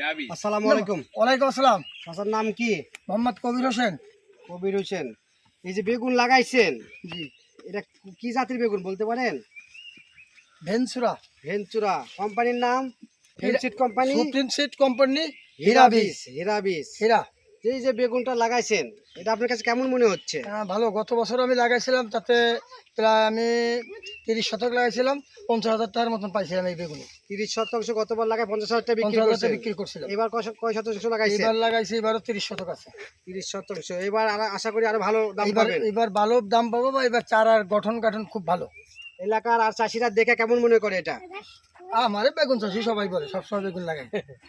আসসালামু আলাইকুম। ওয়ালাইকুম আসসালাম। চাচার নাম কি? মোহাম্মদ কবির হোসেন। কবির হোসেন। এই যে বেগুন লাগাইছেন জি। এটা কি জাতির বেগুন বলতে পারেন? ভেনচুরা ভেনচুরা কোম্পানির নাম? ভেঞ্চিট কোম্পানি? সুপ্রিম সিট কোম্পানি হিরাবিস হিরাবিস হীরা। এই যে বেগুনটা লাগাইছেন এটা আপনার কাছে কেমন মনে হচ্ছে? হ্যাঁ, ভালো। গত বছর আমি লাগাইছিলাম তাতে প্রায় আমি তিরিশ শতক লাগাইছিলাম পঞ্চাশ হাজার টাকার মতন পাইছিলাম এই বেগুন। তিরিশ শতাংশ গতবার লাগাই পঞ্চাশ হাজার টাকা বিক্রি টাকা বিক্রি করছিলাম। এবার কয়- শতাংশ লাগাইছে? এবার লাগাইছি এবারও তিরিশ শতক আছে। তিরিশ শতাংশ। এবার আশা করি আরও ভালো দাম পাবেন। এবার ভালো দাম পাবো বা এবার চারার গঠন কাঠন খুব ভালো। এলাকার আর চাষিরা দেখে কেমন মনে করে এটা? আমার বেগুন চাষি সবাই করে সবসময় বেগুন লাগাই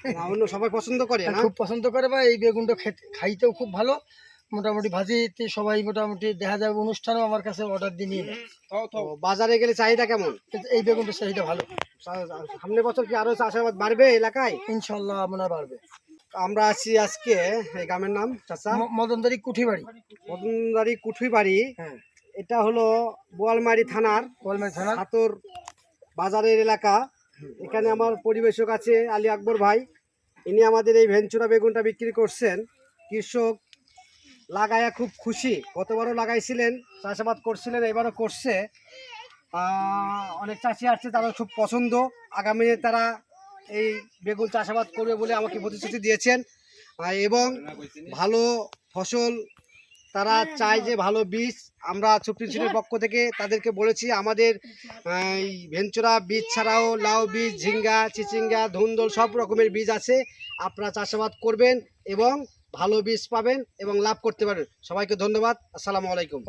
না, অন্য সবাই পছন্দ করে না? খুব পছন্দ করে বা এই বেগুনটা খেতে খাইতেও খুব ভালো। মোটামুটি ভাজিতে সবাই মোটামুটি দেখা যায় অনুষ্ঠানেও আমার কাছে অর্ডার দিয়ে নিয়ে তো বাজারে গেলে চাহিদা কেমন? কিন্তু এই বেগুনটা চাহিদা ভালো। সা- সামনে বছর কি আরও চাষাবাদ বাড়বে এলাকায়? ইনশাল্লাহ মনে হয় বাড়বে। আমরা আছি আজকে এই গ্রামের নাম চাচা। মদনদারি কুঠি বাড়ি মদনদারি কুঠুই বাড়ি হ্যাঁ। এটা হলো বোয়ালমারি থানার গোয়ালমারি থানা হাতর বাজারের এলাকা। এখানে আমার পরিবেশক আছে আলী আকবর ভাই। ইনি আমাদের এই ভেঞ্চুরা বেগুনটা বিক্রি করছেন। কৃষক লাগায়া খুব খুশি। গতবারও লাগাইছিলেন, চাষাবাদ করছিলেন এবারও করছে। অনেক চাষি আসছে তারা খুব পছন্দ। আগামী তারা এই বেগুন চাষাবাদ করবে বলে আমাকে প্রতিশ্রুতি দিয়েছেন। এবং ভালো ফসল তারা চায় যে ভালো বীজ আমরা সুপ্রিম সিটের পক্ষ থেকে তাদেরকে বলেছি আমাদের এই ভেঞ্চুরা বীজ ছাড়াও লাউ বীজ ঝিঙ্গা চিচিঙ্গা ধুন্দল সব রকমের বীজ আছে। আপনারা চাষাবাদ করবেন এবং ভালো বীজ পাবেন এবং লাভ করতে পারবেন। সবাইকে ধন্যবাদ। আসসালামু আলাইকুম।